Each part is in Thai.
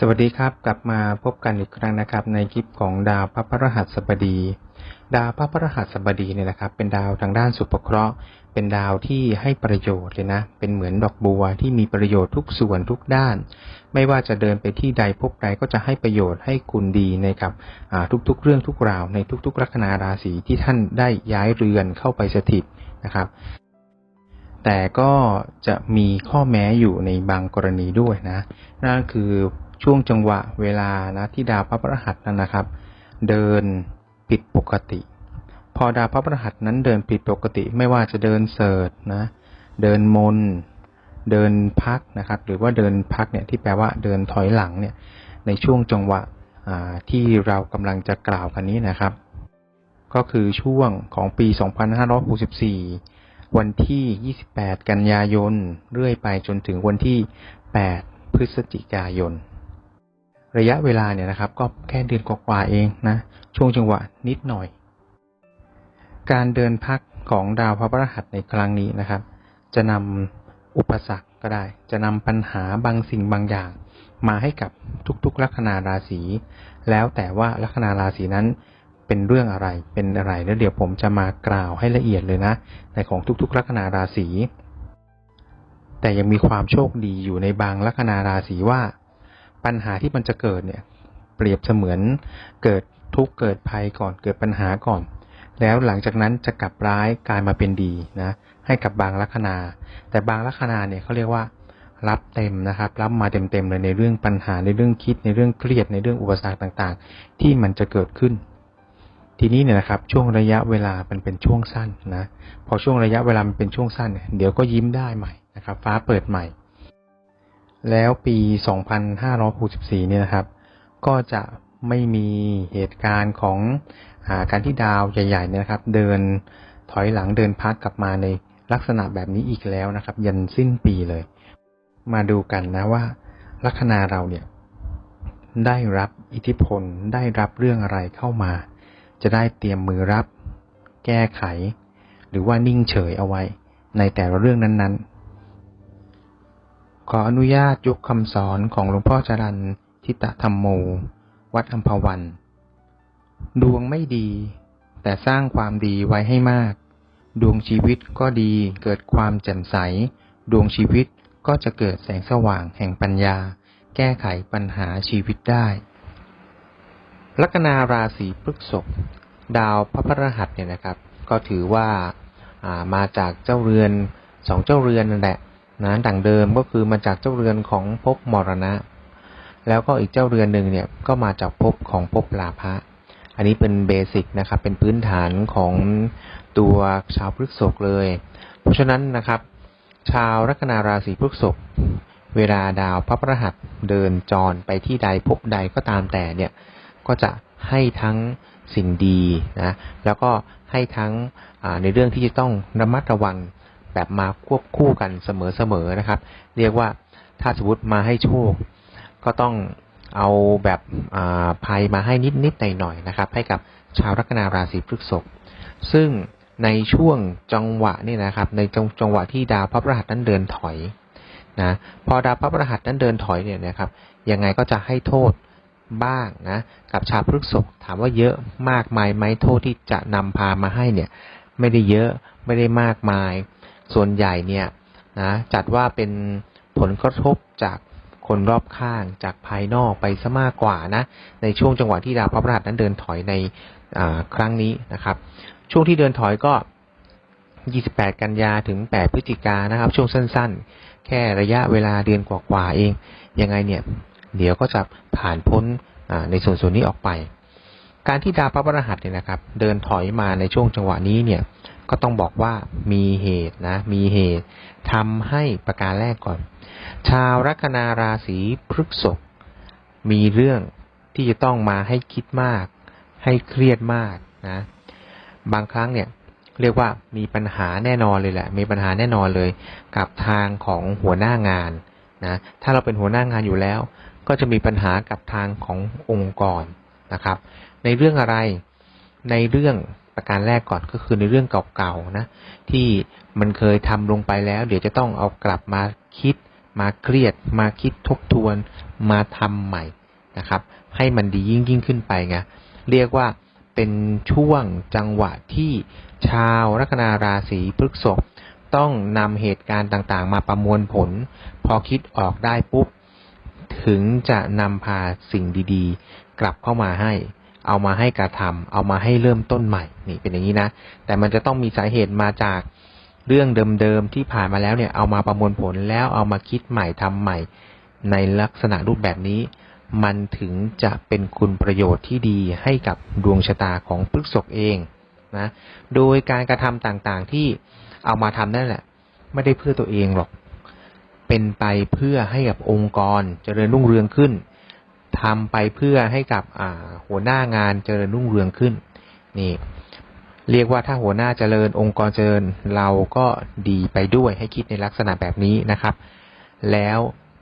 สวัสดีครับ กลับมาพบกันอีกครั้งนะครับ ในคลิปของดาวพระพฤหัสบดี ดาวพระพฤหัสบดีเนี่ยนะครับ เป็นดาวทางด้านสุภเคราะห์ เป็นดาวที่ให้ประโยชน์เลยนะ เป็นเหมือนดอกบัวที่มีประโยชน์ทุกส่วนทุกด้าน ไม่ว่าจะเดินไปที่ใดพบใดก็จะให้ประโยชน์ให้คุณดีในกับทุกๆ เรื่องทุกราวในทุกๆ ลัคนาราศีที่ท่านได้ย้ายเรือนเข้าไปสถิตนะครับแต่ก็จะมีข้อแม้อยู่ในบางกรณีด้วยนะ นั่นคือ ช่วงจังหวะเวลานะที่ดาวพระพฤหัสนั้นนะครับ เดินผิดปกติ พอดาวพระพฤหัสนั้นเดินผิดปกติ ไม่ว่าจะเดินเสิร์ชนะ เดินมน เดินพักนะครับ หรือว่าเดินพักเนี่ยที่แปลว่าเดินถอยหลังเนี่ย ในช่วงจังหวะที่เรากำลังจะกล่าวกันนี้นะครับ ก็คือช่วงของปี 2564 วันที่ 28 กันยายน เรื่อยไปจนถึงวันที่ 8 พฤศจิกายน ระยะเวลาเนี่ยนะครับ ก็แค่เดือนกว่าๆเองนะ ช่วงจังหวะนิดหน่อย การเดินพักของดาวพระพฤหัสในครั้งนี้นะครับ จะนำอุปสรรคก็ได้ จะนำปัญหาบางสิ่งบางอย่าง มาให้กับทุกๆลัคนาราศี แล้วแต่ว่าลัคนาราศีนั้นเป็นเรื่องอะไร เป็นอะไร แล้วเดี๋ยวผมจะมากล่าวให้ละเอียดเลยนะ ในของทุกๆลัคนาราศี แต่ยังมีความโชคดีอยู่ในบางลัคนาราศีว่า ปัญหาที่มันจะเกิดเนี่ย เปรียบเสมือนเกิดทุกข์เกิดภัยก่อนเกิดปัญหาก่อน แล้วหลังจากนั้นจะกลับร้ายกลายมาเป็นดีนะให้กับบางลัคนา แต่บางลัคนาเนี่ยเขาเรียกว่ารับเต็มนะครับ รับมาเต็มๆเลยในเรื่องปัญหาในเรื่องคิดในเรื่องเครียดในเรื่องอุปสรรคต่างๆ ที่มันจะเกิดขึ้น ทีนี้เนี่ยนะครับ ช่วงระยะเวลามันเป็นช่วงสั้นนะพอช่วงระยะเวลามันเป็นช่วงสั้นเนี่ยเดี๋ยวก็ยิ้มได้ใหม่นะครับ ฟ้าเปิดใหม่ แล้วปี 2564 เนี่ยนะครับ ก็จะไม่มีเหตุการณ์ของอการที่ดาวใหญ่ๆเนี่ยนะครับ เดินถอยหลังเดินพักกลับมาในลักษณะแบบนี้อีกแล้วนะครับ ยันสิ้นปีเลย มาดูกันนะว่า ลัคนาเราเนี่ย ได้รับอิทธิพลได้รับเรื่องอะไรเข้ามา จะได้เตรียมมือรับ แก้ไข หรือว่านิ่งเฉยเอาไว้ ในแต่ละเรื่องนั้นๆ ขออนุญาตยกคำสอนของหลวงพ่อจรันทิตธรรมโม วัดอัมพวัน ดวงไม่ดี แต่สร้างความดีไว้ให้มาก ดวงชีวิตก็ดีเกิดความแจ่มใส ดวงชีวิตก็จะเกิดแสงสว่างแห่งปัญญา แก้ไขปัญหาชีวิตได้ลัคนาราศีพฤษภดาวพระพฤหัสเนี่ยนะครับ ก็ถือว่าามาจากเจ้าเรือนสองเจ้าเรือนนั่นแหละ นะดังเดิมก็คือมาจากเจ้าเรือนของภพมรณะ แล้วก็อีกเจ้าเรือนหนึ่งเนี่ยก็มาจากภพของภพลาภะอันนี้เป็นเบสิกนะครับ เป็นพื้นฐานของตัวชาวพฤกษกเลย เพราะฉะนั้นนะครับ ชาวลัคนาราศีพฤกษกเวลาดาวพระพฤหัสเดินจรไปที่ใดพบใดก็ตามแต่เนี่ยก็จะให้ทั้งสิ่งดีนะแล้วก็ให้ทั้งในเรื่องที่จะต้องระมัดระวัง แบบมาควบคู่กันเสมอๆนะครับ เรียกว่าถ้าสมมติมาให้โชค ก็ต้องเอาแบบภัยมาให้นิดๆหน่อยๆนะครับ ให้กับชาวลัคนาราศีพฤษภซึ่งในช่วงจังหวะนี่นะครับ ในจงจังหวะที่ดาวพระพฤหัสนั้นเดินถอยนะพอดาวพระพฤหัสนั้นเดินถอยเนี่ยนะครับ ยังไงก็จะให้โทษบ้างนะกับชาวพฤกษภถามว่าเยอะมากมายไหมโทษที่จะนำพามาให้เนี่ย ไม่ได้เยอะไม่ได้มากมาย ส่วนใหญ่เนี่ยนะจัดว่าเป็นผลกระทบจากคนรอบข้างจากภายนอกไปซะมากกว่านะ ในช่วงจังหวะที่ดาวพระพฤหัสนั้นเดินถอยในครั้งนี้นะครับ ช่วงที่เดินถอยก็ 28 กันยาถึง 8 พฤศจิกานะครับ ช่วงสั้นๆ แค่ระยะเวลาเดือนกว่าๆเอง ยังไงเนี่ย เดี๋ยวก็จะผ่านพ้นในส่วนส่วนนี้ออกไป การที่ดาวพระพฤหัสเนี่ยนะครับ เดินถอยมาในช่วงจังหวะนี้เนี่ย ก็ต้องบอกว่ามีเหตุนะ มีเหตุทำให้ประการแรกก่อน ชาวลัคนาราศีพฤษภมีเรื่องที่จะต้องมาให้คิดมาก ให้เครียดมากนะ บางครั้งเนี่ยเรียกว่ามีปัญหาแน่นอนเลยแหละ มีปัญหาแน่นอนเลย กับทางของหัวหน้างานนะ ถ้าเราเป็นหัวหน้างานอยู่แล้ว ก็จะมีปัญหากับทางขององค์กรนะครับ ในเรื่องอะไร ในเรื่อง ประการแรกก่อนก็คือในเรื่องเก่าๆนะ ที่มันเคยทำลงไปแล้ว เดี๋ยวจะต้องเอากลับมาคิด มาเครียด มาคิดทบทวน มาทำใหม่นะครับ ให้มันดียิ่งยิ่งขึ้นไปไงเรียกว่าเป็นช่วงจังหวะที่ชาวลัคนาราศีพฤษภต้องนำเหตุการณ์ต่างๆ มาประมวลผล พอคิดออกได้ปุ๊บ ถึงจะนำพาสิ่งดีๆ กลับเข้ามาให้ เอามาให้กระทำเอามาให้เริ่มต้นใหม่นี่เป็นอย่างนี้นะ แต่มันจะต้องมีสาเหตุมาจากเรื่องเดิมๆที่ผ่านมาแล้วเนี่ยเอามาประมวลผลแล้วเอามาคิดใหม่ทำใหม่ ในลักษณะรูปแบบนี้ มันถึงจะเป็นคุณประโยชน์ที่ดีให้กับดวงชะตาของพฤกษกเองนะโดยการกระทำต่างๆที่เอามาทำนั่นแหละ ไม่ได้เพื่อตัวเองหรอก เป็นไปเพื่อให้กับองค์กรเจริญรุ่งเรืองขึ้น ทำไปเพื่อให้กับหัวหน้างานเจริญรุ่งเรืองขึ้น นี่ เรียกว่าถ้าหัวหน้าเจริญองค์กรเจริญเราก็ดีไปด้วยให้คิดในลักษณะแบบนี้นะครับ แล้ว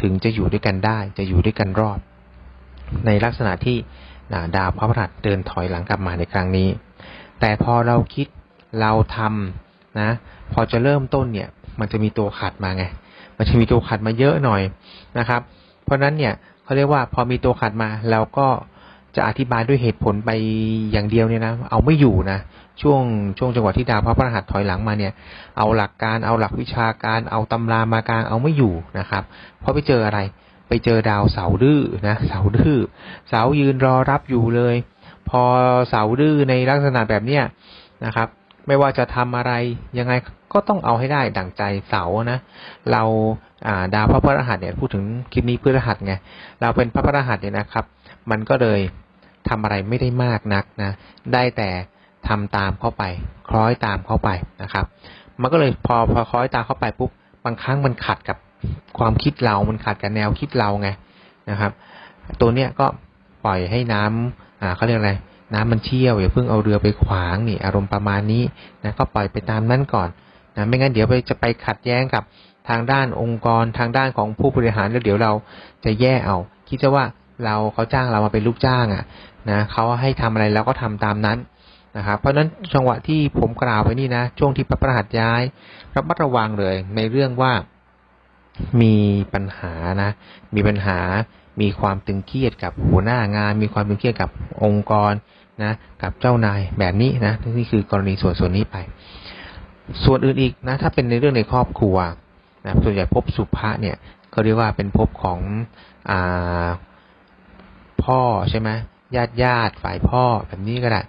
ถึงจะอยู่ด้วยกันได้ จะอยู่ด้วยกันรอด ในลักษณะที่ดาวพระพฤหัสเดินถอยหลังกลับมาในครั้งนี้ แต่พอเราคิดเราทำนะ พอจะเริ่มต้นเนี่ย มันจะมีตัวขัดมาไง มันจะมีตัวขัดมาเยอะหน่อยนะครับ เพราะนั้นเนี่ย เขาเรียกว่าพอมีตัวขัดมาเราก็จะอธิบายด้วยเหตุผลไปอย่างเดียวเนี่ยนะ เอาไม่อยู่นะ ช่วงช่วงจังหวะที่ดาวพระพฤหัสถอยหลังมาเนี่ย เอาหลักการเอาหลักวิชาการ เอาตำรามากลางเอาไม่อยู่นะครับ เพราะไปเจออะไร ไปเจอดาวเสาดื้อนะเสาดื้อเสายืนรอรับอยู่เลย พอเสาดื้อในลักษณะแบบเนี้ยนะครับ ไม่ว่าจะทำอะไรยังไง ก็ต้องเอาให้ได้ดั่งใจเสานะ เราดาวพระพฤหัสเนี่ยพูดถึงคลิปนี้พฤหัสไงเราเป็นพระพฤหัสเนี่ยนะครับ มันก็เลยทำอะไรไม่ได้มากนักนะได้แต่ทำตามเข้าไป คล้อยตามเข้าไปนะครับ มันก็เลยพอพอคล้อยตามเข้าไปปุ๊บบางครั้งมันขัดกับความคิดเรามันขัดกับแนวคิดเราไงนะครับ ตัวเนี้ยก็ปล่อยให้น้ำอ่าเขาเรียกอะไรน้ำมันเชี่ยวอย่าเพิ่งเอาเรือไปขวางนี่อารมณ์ประมาณนี้นะก็ปล่อยไปตามนั้นก่อน นะไม่งั้นเดี๋ยวไปจะไปขัดแย้งกับทางด้านองค์กรทางด้านของผู้บริหารแล้วเดี๋ยวเราจะแย่เอาคิดซะว่าเราเขาจ้างเรามาเป็นลูกจ้างอะนะเขาให้ทำอะไรเราก็ทำตามนั้นนะครับเพราะฉะนั้นจังหวะที่ผมกล่าวไปนี่นะช่วงที่พระประหัสย้ายระมัดระวังเลยในเรื่องว่ามีปัญหานะ มีปัญหามีความตึงเครียดกับหัวหน้างาน มีความตึงเครียดกับองค์กรนะ กับเจ้านายแบบนี้นะนี่คือกรณีส่วนส่วนนี้ไป ส่วนอื่นอีกนะ ถ้าเป็นในเรื่องในครอบครัวนะส่วนใหญ่พบสุภะเนี่ยเขาเรียกว่าเป็นพบของอพ่อใช่ไหมญาติญาติฝ่ายพ่อแบบนี้ก็ได้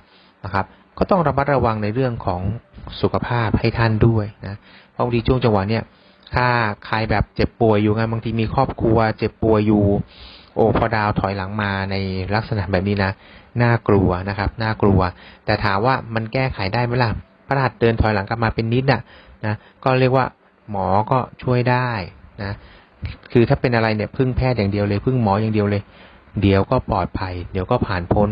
นะครับ ก็ต้องระมัดระวังในเรื่องของสุขภาพให้ท่านด้วยนะเพราะบางทีช่วงจังหวะเนี่ยถ้าใครแบบเจ็บป่วยอยู่ไงบางทีมีครอบครัว เจ็บป่วยอยู่ โอ้พอดาวถอยหลังมาในลักษณะแบบนี้นะน่ากลัวนะครับน่ากลัว แต่ถามว่ามันแก้ไขได้ไหมล่ะ พระหัตเดินถอยหลังกลับมาเป็นนิดอะนะก็เรียกว่าหมอก็ช่วยได้นะคือถ้าเป็นอะไรเนี่ยพึ่งแพทย์อย่างเดียวเลย พึ่งหมออย่างเดียวเลย เดี๋ยวก็ปลอดภัย เดี๋ยวก็ผ่านพ้น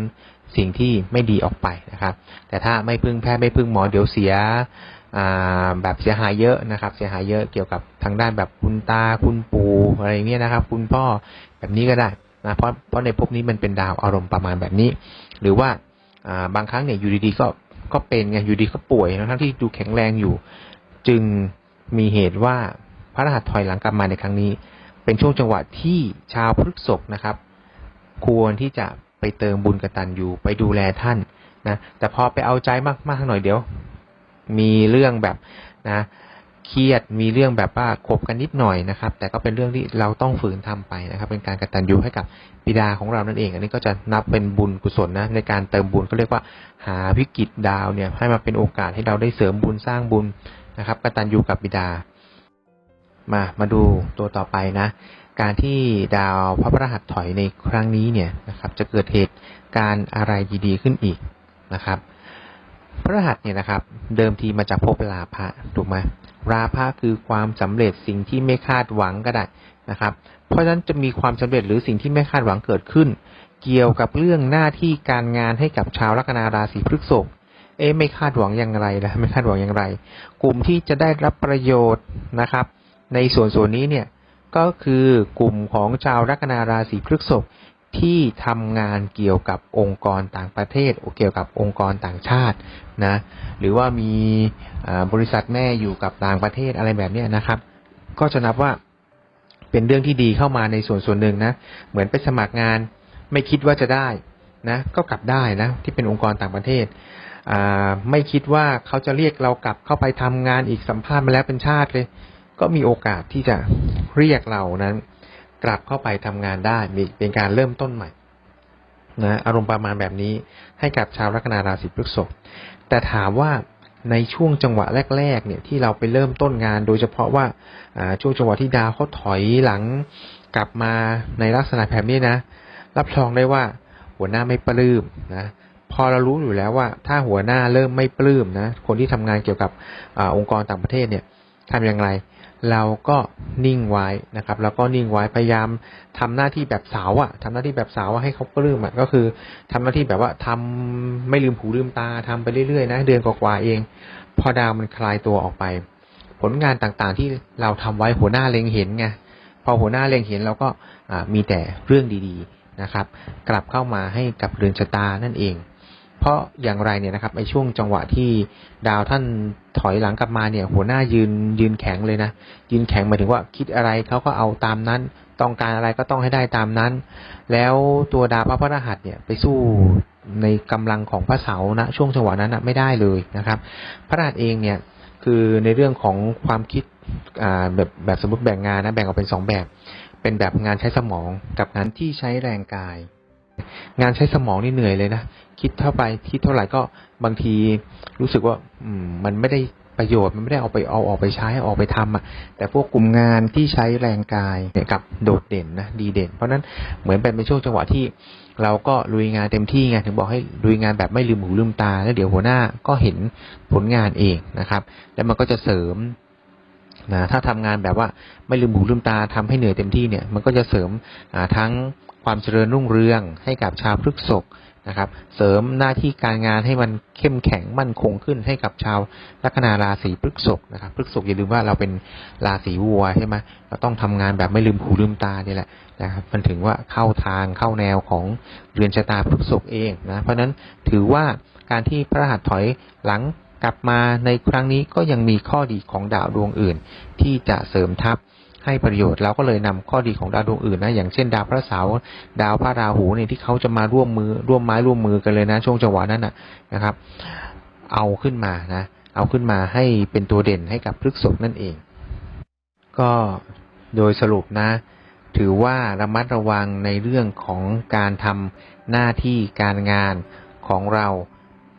สิ่งที่ไม่ดีออกไปนะครับ แต่ถ้าไม่พึ่งแพทย์ไม่พึ่งหมอเดี๋ยวเสียแบบเสียหายเยอะนะครับ เสียหายเยอะเกี่ยวกับทางด้านแบบคุณตาคุณปู่อะไรเงี้ยนะครับ คุณพ่อแบบนี้ก็ได้นะเพราะเพราะในภพนี้มันเป็นดาวอารมณ์ประมาณแบบนี้ หรือว่าบางครั้งเนี่ยอยู่ดีๆก็ ก็เป็นไงอยู่ดีก็ป่วยทั้งที่ดูแข็งแรงอยู่ จึงมีเหตุว่าพระรหัสถอยหลังกลับมาในครั้งนี้ เป็นช่วงจังหวะที่ชาวพฤกษกนะครับ ควรที่จะไปเติมบุญกตันยูไปดูแลท่านนะแต่พอไปเอาใจมากๆหน่อยเดี๋ยว มีเรื่องแบบนะ เครียดมีเรื่องแบบว่าคบกันนิดหน่อยนะครับ แต่ก็เป็นเรื่องที่เราต้องฝืนทำไปนะครับ เป็นการกตัญญูให้กับบิดาของเรานั่นเอง อันนี้ก็จะนับเป็นบุญกุศลนะในการเติมบุญก็เรียกว่าหาวิกฤตดาวเนี่ยให้มาเป็นโอกาสให้เราได้เสริมบุญสร้างบุญนะครับกตัญญูกับบิดา มามาดูตัวต่อไปนะ การที่ดาวพระพฤหัสถอยในครั้งนี้เนี่ยนะครับ จะเกิดเหตุการอะไรดีๆขึ้นอีกนะครับ พระรหัสเนี่ยนะครับ เดิมทีมาจากภพลาภะถูกไหมราภะคือความสำเร็จสิ่งที่ไม่คาดหวังก็ได้นะครับ เพราะฉะนั้นจะมีความสำเร็จหรือสิ่งที่ไม่คาดหวังเกิดขึ้น เกี่ยวกับเรื่องหน้าที่การงานให้กับชาวลัคนาราศีพฤษภเอ๊ไม่คาดหวังอย่างไรนะไม่คาดหวังอย่างไร กลุ่มที่จะได้รับประโยชน์นะครับ ในส่วนส่วนนี้เนี่ยก็คือกลุ่มของชาวลัคนาราศีพฤษภ ที่ทำงานเกี่ยวกับองค์กรต่างประเทศเกี่ยวกับองค์กรต่างชาตินะหรือว่ามีบริษัทแม่อยู่กับต่างประเทศอะไรแบบนี้นะครับ ก็จะนับว่าเป็นเรื่องที่ดีเข้ามาในส่วนส่วนหนึ่งนะเหมือนไปสมัครงานไม่คิดว่าจะได้นะก็กลับได้นะที่เป็นองค์กรต่างประเทศไม่คิดว่าเขาจะเรียกเรากลับเข้าไปทำงานอีกสัมภาษณ์มาแล้วเป็นชาติเลย ก็มีโอกาสที่จะเรียกเรานั้น กลับเข้าไปทำงานได้มีเป็นการเริ่มต้นใหม่นะอารมณ์ประมาณแบบนี้ให้กับชาวลัคนาราศีพฤษภแต่ถามว่าในช่วงจังหวะแรกๆเนี่ยที่เราไปเริ่มต้นงาน โดยเฉพาะว่าช่วงจังหวะที่ดาวเขาถอยหลังกลับมาในลักษณะแบบนี้นะ รับรองได้ว่าหัวหน้าไม่ปลื้มนะพอเรารู้อยู่แล้วว่า ถ้าหัวหน้าเริ่มไม่ปลื้มนะคนที่ทำงานเกี่ยวกับอองค์กรต่างประเทศเนี่ยทำอย่างไร เราก็นิ่งไว้นะครับแล้วก็นิ่งไว้พยายามทำหน้าที่แบบสาวอะทำหน้าที่แบบสาวอะให้เขาปลื้มอะก็คือทำหน้าที่แบบว่าทำไม่ลืมหูลืมตาทำไปเรื่อยๆนะเดือนกว่าๆเอง พอดาวมันคลายตัวออกไป ผลงานต่างๆที่เราทำไว้หัวหน้าเล็งเห็นไงพอหัวหน้าเล็งเห็นเราก็มีแต่เรื่องดีๆนะครับ กลับเข้ามาให้กับเรือนชะตานั่นเอง เพราะอย่างไรเนี่ยนะครับไอช่วงจังหวะที่ดาวท่านถอยหลังกลับมาเนี่ย หัวหน้ายืนยืนแข็งเลยนะ ยืนแข็งหมายถึงว่าคิดอะไรเขาก็เอาตามนั้น ต้องการอะไรก็ต้องให้ได้ตามนั้น แล้วตัวดาวพระพฤหัสเนี่ยไปสู้ในกำลังของพระเสาร์นะช่วงจังหวะนั้นนะไม่ได้เลยนะครับ พระรหัสเองเนี่ยคือในเรื่องของความคิดแบบแบบสมมติแบ่งงานนะแบ่งออกเป็นสองแบบ เป็นแบบงานใช้สมองกับงานที่ใช้แรงกาย งานใช้สมองนี่เหนื่อยเลยนะคิดเท่าไปคิดเท่าไหร่ก็บางทีรู้สึกว่า อืม มันไม่ได้ประโยชน์มันไม่ได้เอาไปเอาออกไปใช้ออกไปทำอะ แต่พวกกลุ่มงานที่ใช้แรงกายเนี่ยกับโดดเด่นนะดีเด่น เพราะฉะนั้นเหมือนเป็นเป็นช่วงจังหวะที่ เราก็ลุยงานเต็มที่ไงถึงบอกให้ลุยงานแบบไม่ลืมหูลืมตา แล้วเดี๋ยวหัวหน้าก็เห็นผลงานเองนะครับ แล้วมันก็จะเสริม นะถ้าทำงานแบบว่าไม่ลืมหูลืมตาทำให้เหนื่อยเต็มที่เนี่ย มันก็จะเสริมทั้งความเจริญรุ่งเรืองให้กับชาวพฤกษกนะครับ เสริมหน้าที่การงานให้มันเข้มแข็งมั่นคงขึ้นให้กับชาวลัคนาราศีพฤกษภนะครับพฤกษภอย่าลืมว่าเราเป็นราศีวัวใช่ไหมเราต้องทำงานแบบไม่ลืมหูลืมตานี่แหละนะครับ มันถึงว่าเข้าทางเข้าแนวของเรือนชะตาพฤกษภเองนะ เพราะฉะนั้นถือว่าการที่พระรหัสถอยหลัง ลับมาในครั้งนี้ก็ยังมีข้อดีของดาวดวงอื่น ที่จะเสริมทัพให้ประโยชน์เราก็เลยนำข้อดีของดาวดวงอื่นนะอย่างเช่นดาวพระเสาร์ดาวพระราหูเนี่ยที่เขาจะมาร่วมมือร่วมไม้ร่วมมือกันเลยนะ ช่วงจังหวะนั้นนะนะครับ เอาขึ้นมานะ เอาขึ้นมาให้เป็นตัวเด่นให้กับพฤกษภนั่นเอง ก็โดยสรุปนะ ถือว่าระมัดระวังในเรื่องของการทำหน้าที่การงานของเรา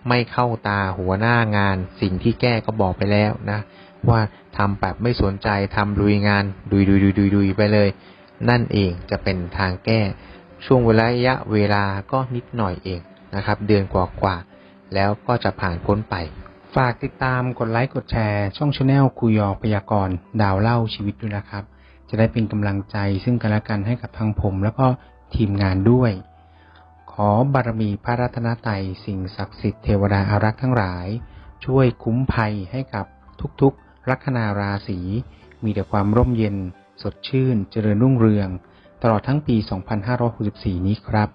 ไม่เข้าตาหัวหน้างาน สิ่งที่แก้ก็บอกไปแล้วนะ ว่าทำแบบไม่สนใจทำลุยงานดุยดุยดุยดุยดุยไปเลย นั่นเองจะเป็นทางแก้ ช่วงเวลาระยะเวลาก็นิดหน่อยเองนะครับ เดือนกว่าๆแล้วก็จะผ่านพ้นไป ฝากติดตามกดไลค์กดแชร์ ช่องชาแนลคุยอพยากรณ์ดาวเล่าชีวิตด้วยนะครับ จะได้เป็นกำลังใจซึ่งกันและกันให้กับทางผม แล้วก็ทีมงานด้วย ขอบารมีพระรัตนตรัยสิ่งศักดิ์สิทธิ์เทวดาอารักษ์ทั้งหลาย ช่วยคุ้มภัยให้กับทุกๆ ลัคนาราศี มีแต่ความร่มเย็น สดชื่น เจริญรุ่งเรือง ตลอดทั้งปี 2564 นี้ครับ